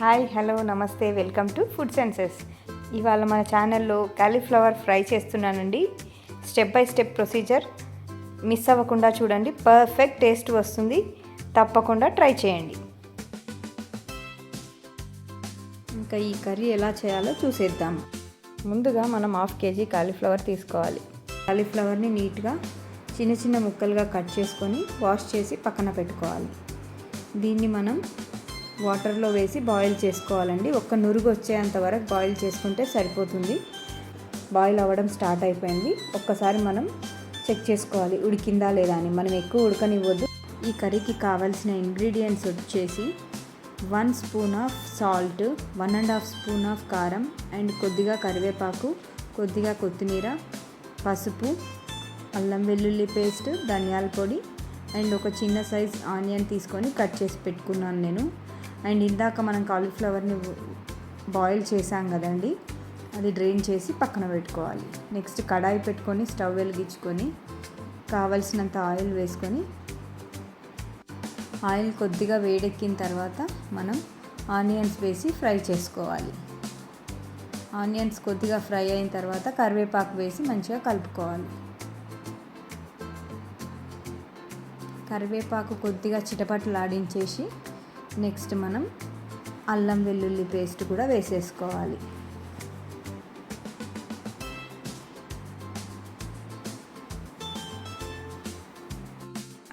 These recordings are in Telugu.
హాయ్ హలో నమస్తే వెల్కమ్ టు ఫుడ్ సెన్సెస్. ఇవాళ మన ఛానల్లో కాలీఫ్లవర్ ఫ్రై చేస్తున్నానండి. Step by step procedure. Miss అవ్వకుండా చూడండి పర్ఫెక్ట్ టేస్ట్ వస్తుంది. తప్పకుండా ట్రై చేయండి. ఇంకా ఈ కర్రీ ఎలా చేయాలో చూసేద్దాం. ముందుగా మనం హాఫ్ కేజీ కాలీఫ్లవర్ తీసుకోవాలి. కాలీఫ్లవర్ని నీట్గా చిన్న చిన్న ముక్కలుగా కట్ చేసుకొని వాష్ చేసి పక్కన పెట్టుకోవాలి. దీన్ని మనం వాటర్లో వేసి బాయిల్ చేసుకోవాలండి. ఒక్క నురుగు వచ్చేంత వరకు బాయిల్ చేసుకుంటే సరిపోతుంది. బాయిల్ అవ్వడం స్టార్ట్ అయిపోయింది. ఒక్కసారి మనం చెక్ చేసుకోవాలి ఉడికిందా లేదా అని. మనం ఎక్కువ ఉడకనివ్వద్దు. ఈ కర్రీకి కావాల్సిన ఇంగ్రీడియంట్స్ వచ్చేసి one spoon of salt one and half spoon of కారం అండ్ కొద్దిగా కరివేపాకు కొద్దిగా కొత్తిమీర పసుపు అల్లం వెల్లుల్లి పేస్ట్ ధనియాల పొడి అండ్ ఒక చిన్న సైజ్ ఆనియన్ తీసుకొని కట్ చేసి పెట్టుకున్నాను నేను. అండ్ ఇందాక మనం కాలీఫ్లవర్ని బాయిల్ చేసాం కదండి అది డ్రైన్ చేసి పక్కన పెట్టుకోవాలి. నెక్స్ట్ కడాయి పెట్టుకొని స్టవ్ వెలిగించుకొని కావలసినంత ఆయిల్ వేసుకొని ఆయిల్ కొద్దిగా వేడెక్కిన తర్వాత మనం ఆనియన్స్ వేసి ఫ్రై చేసుకోవాలి. ఆనియన్స్ కొద్దిగా ఫ్రై అయిన తర్వాత కరివేపాకు వేసి మంచిగా కలుపుకోవాలి. కరివేపాకు కొద్దిగా చిటపటలాడించేసి నెక్స్ట్ మనం అల్లం వెల్లుల్లి పేస్ట్ కూడా వేసేసుకోవాలి.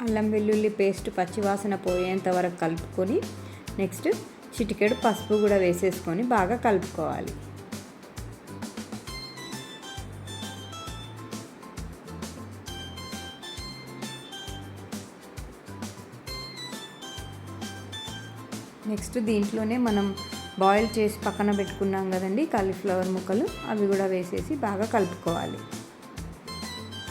అల్లం వెల్లుల్లి పేస్ట్ పచ్చివాసన పోయేంత వరకు కలుపుకొని నెక్స్ట్ చిటికెడు పసుపు కూడా వేసేసుకొని బాగా కలుపుకోవాలి. నెక్స్ట్ దీంట్లోనే మనం బాయిల్ చేసి పక్కన పెట్టుకున్నాం కదండి కాలీఫ్లవర్ ముక్కలు. అవి కూడా వేసేసి బాగా కలుపుకోవాలి.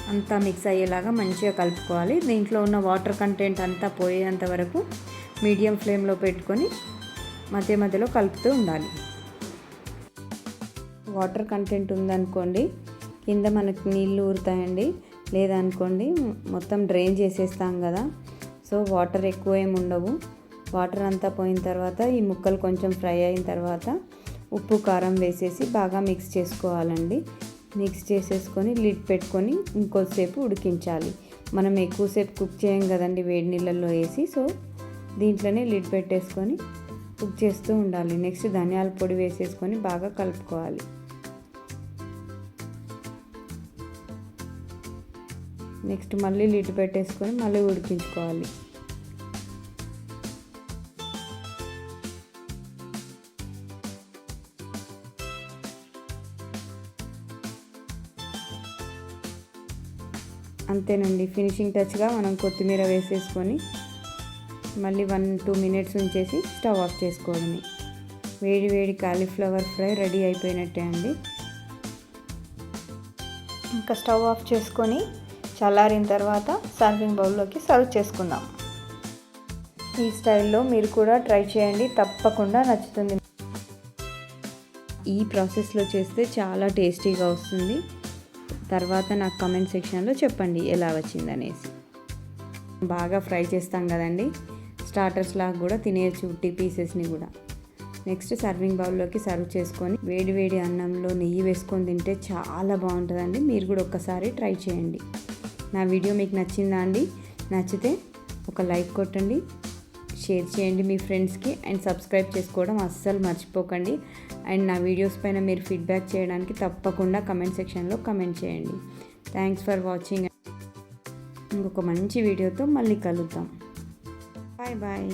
అంతా మిక్స్ అయ్యేలాగా మంచిగా కలుపుకోవాలి. దీంట్లో ఉన్న వాటర్ కంటెంట్ అంతా పోయేంత వరకు మీడియం ఫ్లేమ్లో పెట్టుకొని మధ్య మధ్యలో కలుపుతూ ఉండాలి. వాటర్ కంటెంట్ ఉందనుకోండి కింద మనకి నీళ్ళు ఊరుతాయండి. లేదనుకోండి మొత్తం డ్రైన్ చేసేస్తాం కదా. సో వాటర్ ఎక్కువ ఏమి ఉండవు. వాటర్ అంతా పోయిన తర్వాత ఈ ముక్కలు కొంచెం ఫ్రై అయిన తర్వాత ఉప్పు కారం వేసేసి బాగా మిక్స్ చేసుకోవాలండి. మిక్స్ చేసేసుకొని లిడ్ పెట్టుకొని ఇంకొద్దిసేపు ఉడికించాలి. మనం ఎక్కువసేపు కుక్ చేయం కదండి వేడి నీళ్ళల్లో వేసి సో దీంట్లోనే లిడ్ పెట్టేసుకొని కుక్ చేస్తూ ఉండాలి. నెక్స్ట్ ధనియాల పొడి వేసేసుకొని బాగా కలుపుకోవాలి. నెక్స్ట్ మళ్ళీ లిడ్ పెట్టేసుకొని మళ్ళీ ఉడికించుకోవాలి. అంతేనండి. ఫినిషింగ్ టచ్గా మనం కొత్తిమీర వేసేసుకొని మళ్ళీ వన్ టూ మినిట్స్ ఉంచేసి స్టవ్ ఆఫ్ చేసుకోవడమే. వేడి వేడి కాలీఫ్లవర్ ఫ్రై రెడీ అయిపోయినట్టే అండి. ఇంకా స్టవ్ ఆఫ్ చేసుకొని చల్లారిన తర్వాత సర్వింగ్ బౌల్లోకి సర్వ్ చేసుకుందాం. ఈ స్టైల్లో మీరు కూడా ట్రై చేయండి. తప్పకుండా నచ్చుతుంది. ఈ ప్రాసెస్లో చేస్తే చాలా టేస్టీగా వస్తుంది. తర్వాత నాకు కమెంట్ సెక్షన్లో చెప్పండి ఎలా వచ్చిందనేసి. బాగా ఫ్రై చేస్తాం కదండి. స్టార్టర్స్ లాగా కూడా తినేయచ్చు ఉట్టి పీసెస్ని కూడా. నెక్స్ట్ సర్వింగ్ బౌల్లోకి సర్వ్ చేసుకొని వేడి వేడి అన్నంలో నెయ్యి వేసుకొని తింటే చాలా బాగుంటుందండి. మీరు కూడా ఒక్కసారి ట్రై చేయండి. నా వీడియో మీకు నచ్చిందా అండి? నచ్చితే ఒక లైక్ కొట్టండి. షేర్ చేయండి మీ ఫ్రెండ్స్కి అండ్ సబ్స్క్రైబ్ చేసుకోవడం అస్సలు మర్చిపోకండి. అండ్ నా వీడియోస్ పైన మీరు ఫీడ్బ్యాక్ చేయడానికి తప్పకుండా కమెంట్ సెక్షన్లో కమెంట్ చేయండి. Thanks for watching. ఇంకొక మంచి వీడియోతో మళ్ళీ కలుద్దాం. Bye bye.